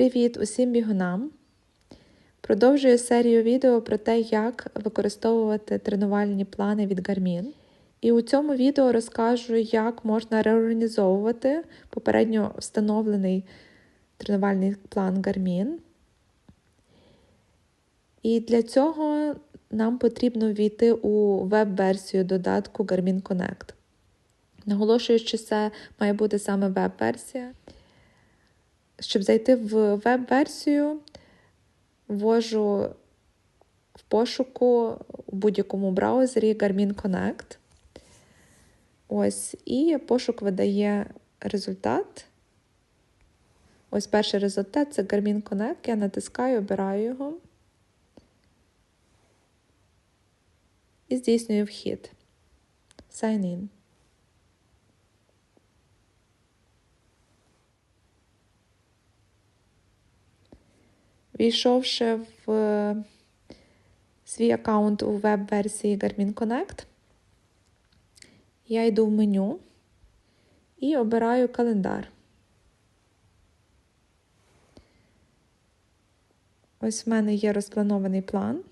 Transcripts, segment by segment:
Привіт усім бігунам! Продовжую серію відео про те, як використовувати тренувальні плани від Garmin. І у цьому відео розкажу, як можна реорганізовувати попередньо встановлений тренувальний план Garmin. І для цього нам потрібно війти у веб-версію додатку Garmin Connect. Наголошую, що це має бути саме веб-версія. Щоб зайти в веб-версію, ввожу в пошуку у будь-якому браузері Garmin Connect. Ось, і пошук видає результат. Ось перший результат це Garmin Connect. Я натискаю, обираю його і здійснюю вхід. Sign in. Війшовши в свій аккаунт у веб-версії Garmin Connect, я йду в меню і обираю календар. Ось в мене є розпланований план.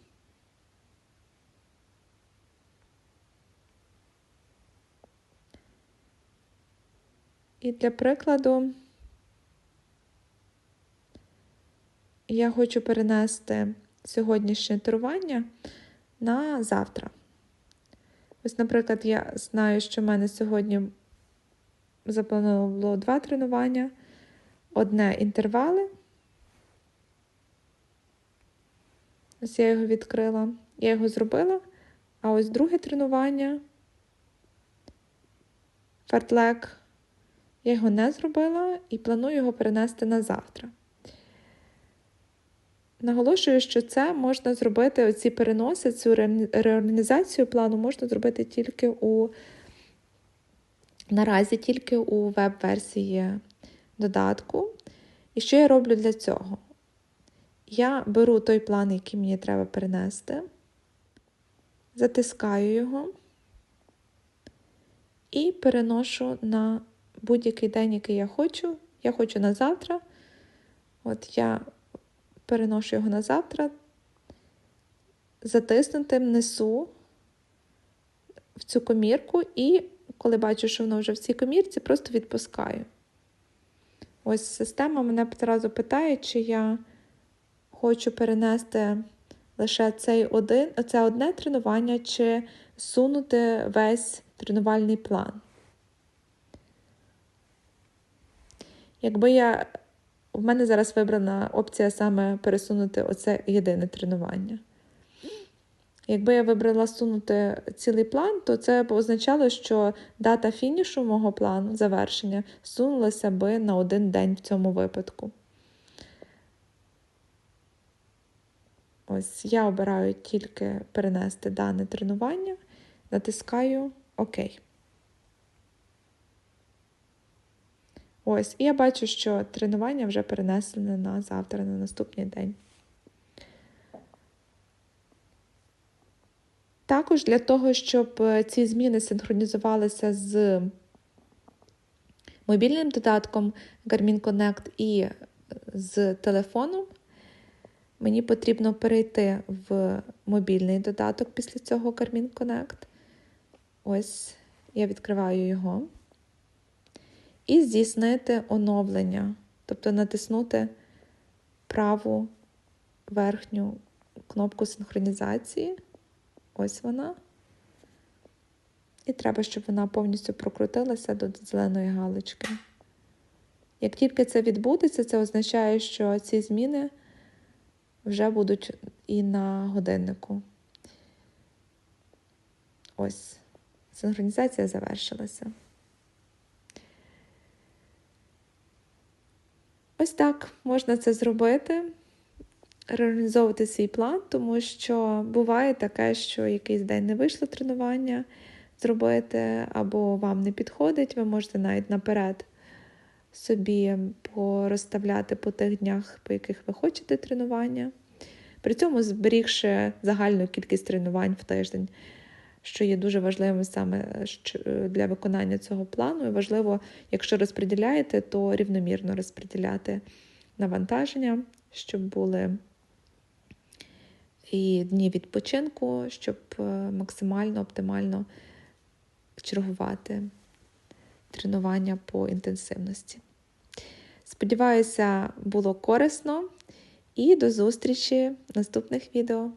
І для прикладу я хочу перенести сьогоднішнє турування на завтра. Ось, наприклад, я знаю, що в мене сьогодні заплановано було два тренування, одне інтервали. Ось я його відкрила, я його зробила, а ось друге тренування, фартлек, я його не зробила і планую його перенести на завтра. Наголошую, що це можна зробити, оці переноси, цю реорганізацію плану можна зробити тільки у наразі тільки у веб-версії додатку. І що я роблю для цього? Я беру той план, який мені треба перенести, затискаю його і переношу на будь-який день, який я хочу. Я хочу на завтра. От я переношу його на завтра, затиснутим несу в цю комірку, і коли бачу, що воно вже в цій комірці, просто відпускаю. Ось система мене одразу питає, чи я хочу перенести лише цей один, це одне тренування, чи сунути весь тренувальний план. Якби я в мене зараз вибрана опція саме пересунути оце єдине тренування. Якби я вибрала сунути цілий план, то це б означало, що дата фінішу мого плану завершення сунулася би на один день в цьому випадку. Ось я обираю тільки перенести дане тренування, натискаю ОК. Ось, і я бачу, що тренування вже перенесене на завтра, на наступний день. Також для того, щоб е, ці зміни синхронізувалися з мобільним додатком Garmin Connect і е, з телефоном, мені потрібно перейти в мобільний додаток після цього Garmin Connect. Ось я відкриваю його і здійснити оновлення, тобто натиснути праву верхню кнопку синхронізації. Ось вона. І треба, щоб вона повністю прокрутилася до зеленої галочки. Як тільки це відбудеться, це означає, що ці зміни вже будуть і на годиннику. Ось, синхронізація завершилася. Ось так можна це зробити, реалізовувати свій план, тому що буває таке, що якийсь день не вийшло тренування зробити, або вам не підходить, ви можете навіть наперед собі порозставляти по тих днях, по яких ви хочете тренування. При цьому зберігши загальну кількість тренувань в тиждень що є дуже важливим саме е, для виконання цього плану. І важливо, якщо розподіляєте, то рівномірно розподіляти навантаження, щоб були і дні відпочинку, щоб е, максимально оптимально чергувати тренування по інтенсивності. Сподіваюся, було корисно і до зустрічі в наступних відео.